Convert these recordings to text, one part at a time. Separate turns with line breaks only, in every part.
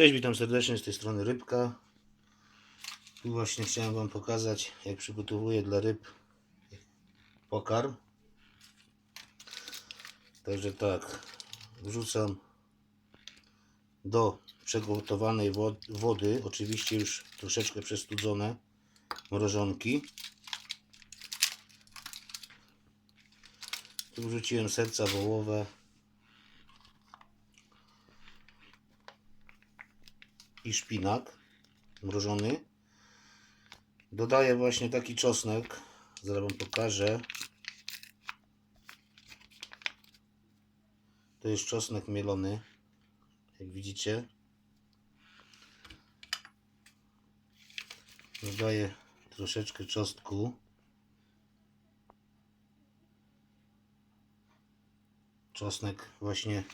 Cześć, witam serdecznie z tej strony Rybka. Tu właśnie chciałem Wam pokazać, jak przygotowuję dla ryb pokarm. Także tak, wrzucam do przegotowanej wo- wody, oczywiście już troszeczkę przestudzone mrożonki. Tu wrzuciłem serca wołowe. I szpinak mrożony. Dodaję właśnie taki czosnek. Zaraz Wam pokażę. To jest czosnek mielony. Jak widzicie. Dodaję troszeczkę czosnku. Czosnek właśnie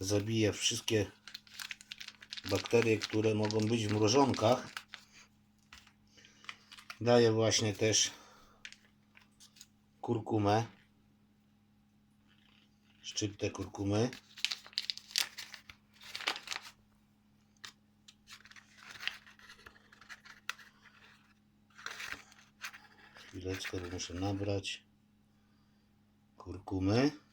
zabija wszystkie bakterie, które mogą być w mrożonkach. Daję właśnie też kurkumę, szczyptę kurkumy. Chwileczkę, bo muszę nabrać kurkumy.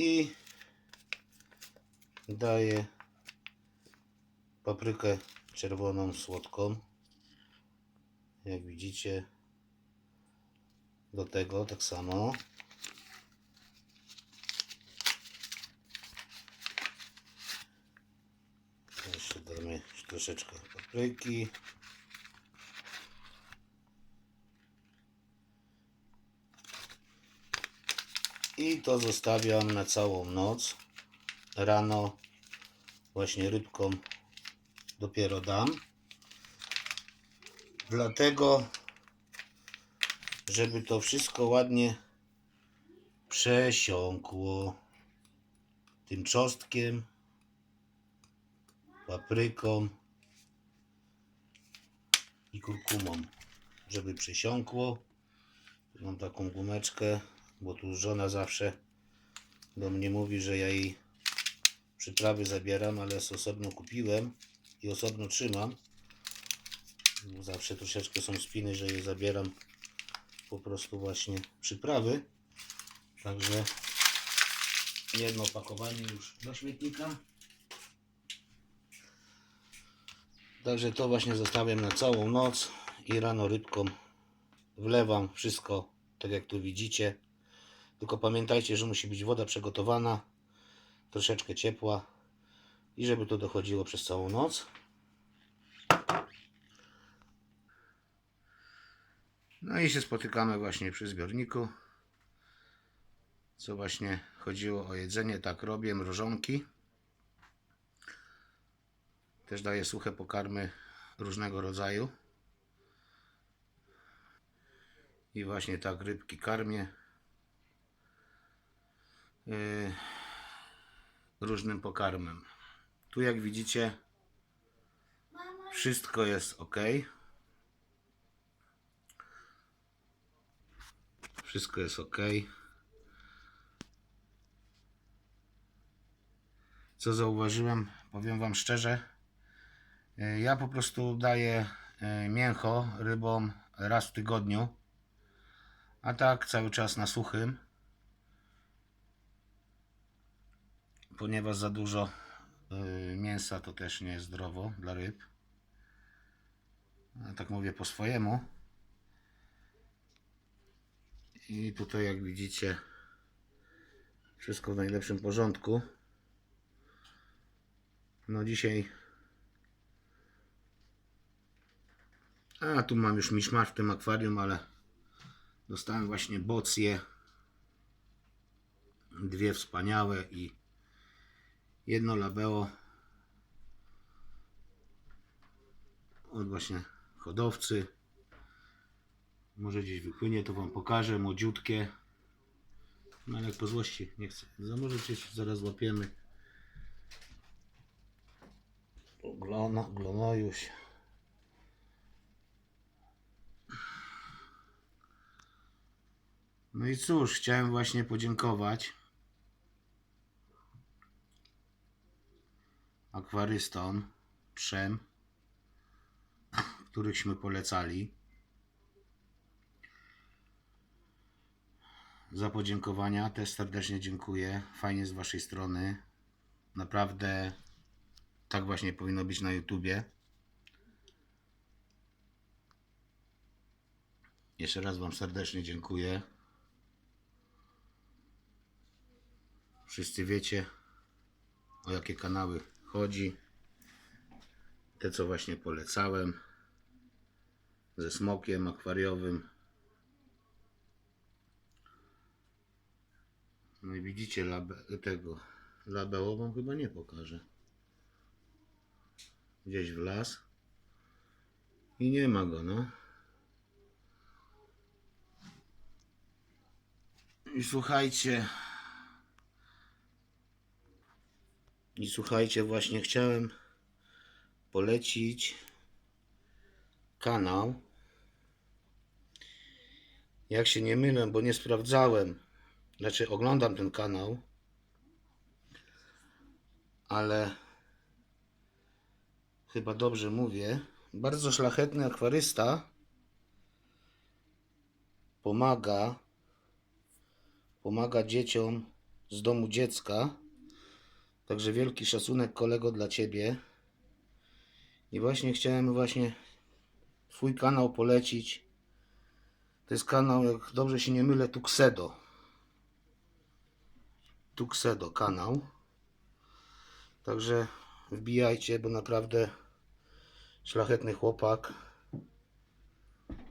I daję paprykę czerwoną słodką. Jak widzicie do tego tak samo. Jeszcze damy troszeczkę papryki i to zostawiam na całą noc. Rano właśnie rybką dopiero dam. Dlatego, żeby to wszystko ładnie przesiąkło tym czosnkiem, papryką i kurkumą, żeby przesiąkło. Mam taką gumeczkę bo tu żona zawsze do mnie mówi, że ja jej przyprawy zabieram, ale osobno kupiłem i osobno trzymam. Bo Zawsze troszeczkę są spiny, że je zabieram po prostu właśnie przyprawy. Także jedno opakowanie już do śmietnika. Także to właśnie zostawiam na całą noc i rano rybką wlewam wszystko tak jak tu widzicie. Tylko pamiętajcie, że musi być woda przygotowana, troszeczkę ciepła i żeby to dochodziło przez całą noc. No i się spotykamy właśnie przy zbiorniku. Co właśnie chodziło o jedzenie, tak robię, mrożonki. Też daję suche pokarmy różnego rodzaju. I właśnie tak rybki karmię. Yy, różnym pokarmem. Tu jak widzicie wszystko jest ok. Wszystko jest ok. Co zauważyłem, powiem Wam szczerze, yy, ja po prostu daję yy, mięcho rybom raz w tygodniu, a tak cały czas na suchym. Ponieważ za dużo y, mięsa to też nie jest zdrowo dla ryb. Tak mówię po swojemu. I tutaj jak widzicie wszystko w najlepszym porządku. No dzisiaj a tu mam już miszmasz w tym akwarium, ale dostałem właśnie bocje dwie wspaniałe i jedno labeo. Od właśnie hodowcy. Może gdzieś wypłynie to wam pokażę młodziutkie. No ale po złości nie chcę. Za może gdzieś zaraz łapiemy. Glona, glonojuś. No i cóż, chciałem właśnie podziękować akwarystom trzem, którychśmy polecali. Za podziękowania też serdecznie dziękuję. Fajnie z Waszej strony. Naprawdę tak właśnie powinno być na YouTubie. Jeszcze raz Wam serdecznie dziękuję. Wszyscy wiecie, o jakie kanały chodzi. Te, co właśnie polecałem. Ze smokiem akwariowym. No i widzicie tego. Labełową chyba nie pokażę. Gdzieś w las. I nie ma go, no. I słuchajcie. I słuchajcie, właśnie chciałem polecić kanał. Jak się nie mylę, bo nie sprawdzałem. Znaczy, oglądam ten kanał, ale chyba dobrze mówię. Bardzo szlachetny akwarysta pomaga pomaga dzieciom z domu dziecka. Także wielki szacunek kolego dla ciebie. I właśnie chciałem właśnie twój kanał polecić. To jest kanał, jak dobrze się nie mylę, Tuxedo. Tuxedo kanał. Także wbijajcie, bo naprawdę szlachetny chłopak.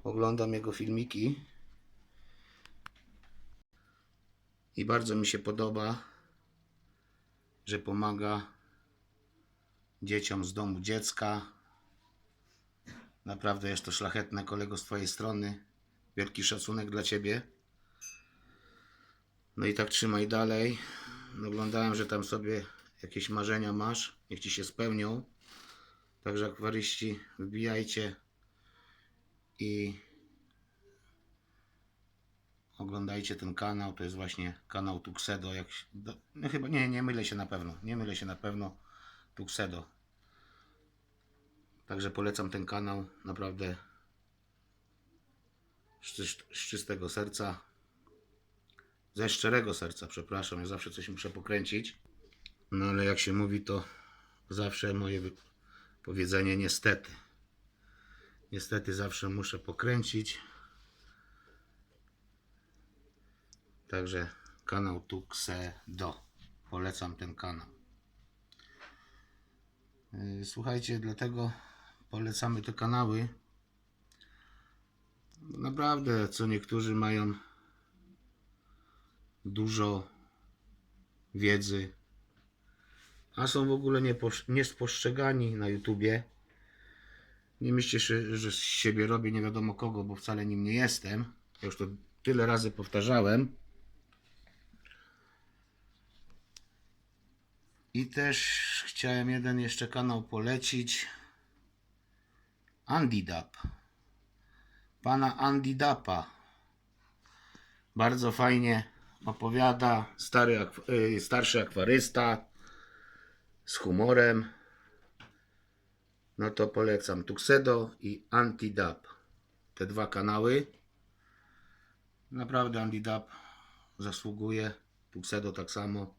Oglądam jego filmiki. I bardzo mi się podoba, że pomaga dzieciom z domu dziecka. Naprawdę jest to szlachetne kolego z Twojej strony. Wielki szacunek dla Ciebie. No i tak trzymaj dalej. Oglądałem, że tam sobie jakieś marzenia masz. Niech Ci się spełnią. Także akwaryści, wbijajcie i oglądajcie ten kanał. To jest właśnie kanał Tuxedo. Jak, do, no chyba nie, nie mylę się na pewno. Nie mylę się na pewno. Tuxedo. Także polecam ten kanał. Naprawdę z, czyst- z czystego serca. Ze szczerego serca, przepraszam. Ja zawsze coś muszę pokręcić. No ale jak się mówi, to zawsze moje powiedzenie niestety. Niestety zawsze muszę pokręcić. Także kanał Tuxedo. Polecam ten kanał. Yy, Słuchajcie, dlatego polecamy te kanały. Naprawdę, co niektórzy mają dużo wiedzy, a są w ogóle niespostrzegani na YouTubie. Nie myślcie, że z siebie robię nie wiadomo kogo, bo wcale nim nie jestem. Ja już to tyle razy powtarzałem. I też chciałem jeden jeszcze kanał polecić. Andy Dap. Pana Andy Dapa. Bardzo fajnie opowiada. Stary, y, starszy akwarysta. Z humorem. No to polecam. Tuxedo i Anti-Dap. Te dwa kanały. Naprawdę Anti-Dap zasługuje. Tuxedo tak samo.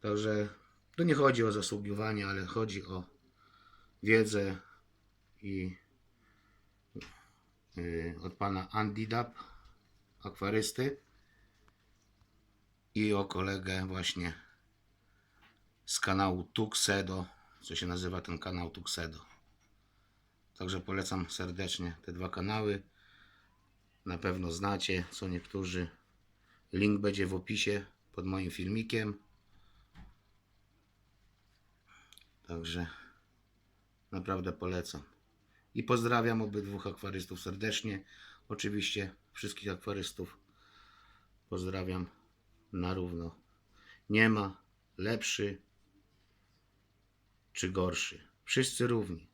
Także to nie chodzi o zasługiwanie, ale chodzi o wiedzę i yy, od pana Andy Dap, akwarysty i o kolegę właśnie z kanału Tuxedo, co się nazywa ten kanał Tuxedo. Także polecam serdecznie te dwa kanały. Na pewno znacie, co niektórzy. Link będzie w opisie pod moim filmikiem. Także naprawdę polecam. I pozdrawiam obydwóch akwarystów serdecznie. Oczywiście wszystkich akwarystów pozdrawiam na równo. Nie ma lepszy czy gorszy. Wszyscy równi.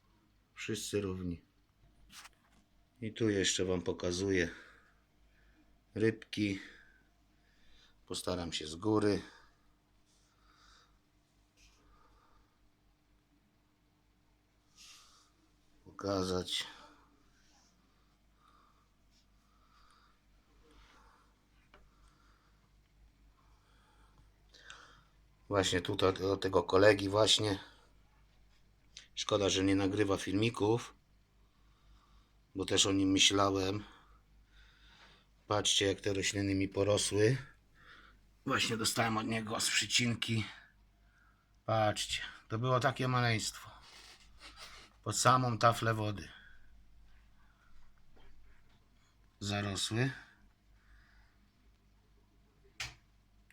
Wszyscy równi. I tu jeszcze Wam pokazuję rybki. Postaram się z góry. Pokazać. Właśnie tutaj do tego kolegi właśnie. Szkoda, że nie nagrywa filmików, bo też o nim myślałem. Patrzcie, jak te rośliny mi porosły. Właśnie dostałem od niego z przycinki. Patrzcie, to było takie maleństwo. Pod samą taflę wody. Zarosły.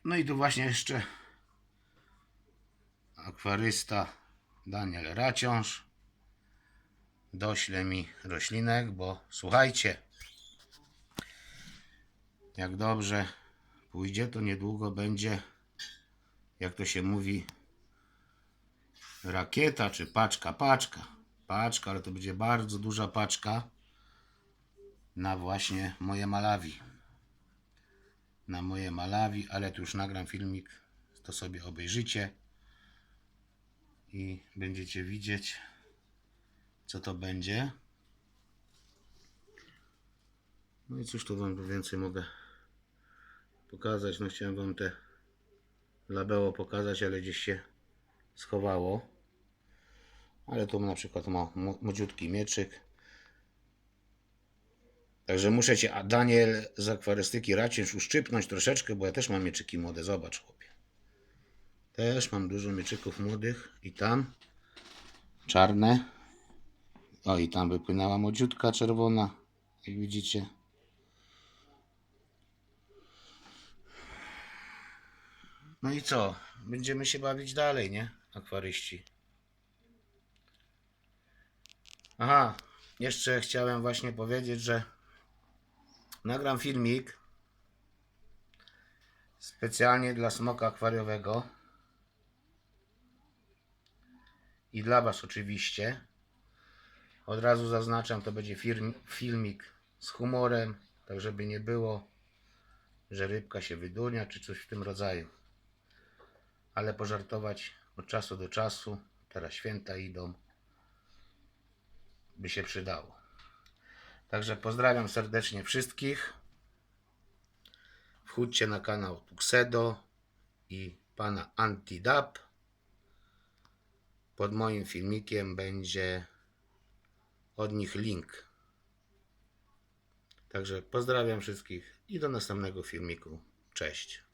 No i tu właśnie jeszcze akwarysta Daniel Raciąż dośle mi roślinek, bo słuchajcie, jak dobrze pójdzie, to niedługo będzie, jak to się mówi, rakieta czy paczka, paczka, paczka, ale to będzie bardzo duża paczka na właśnie moje Malawi. Na moje Malawi, ale tu już nagram filmik, to sobie obejrzycie i będziecie widzieć, co to będzie. No i cóż tu Wam więcej mogę pokazać. No chciałem Wam te labeo pokazać, ale gdzieś się schowało. Ale tu na przykład ma młodziutki mieczyk. Także muszę Cię, Daniel z akwarystyki Racięż uszczypnąć troszeczkę, bo ja też mam mieczyki młode. Zobacz chłopie. Też mam dużo mieczyków młodych i tam czarne. O i tam wypłynęła młodziutka czerwona, jak widzicie. No i co? Będziemy się bawić dalej, nie? Akwaryści. Aha, jeszcze chciałem właśnie powiedzieć, że nagram filmik specjalnie dla smoka akwariowego i dla Was oczywiście. Od razu zaznaczam, to będzie filmik z humorem, tak żeby nie było, że rybka się wydunia czy coś w tym rodzaju. Ale pożartować od czasu do czasu, teraz święta idą, by się przydało. Także pozdrawiam serdecznie wszystkich. Wchódźcie na kanał Tuxedo i pana Antidap. Pod moim filmikiem będzie od nich link. Także pozdrawiam wszystkich i do następnego filmiku. Cześć.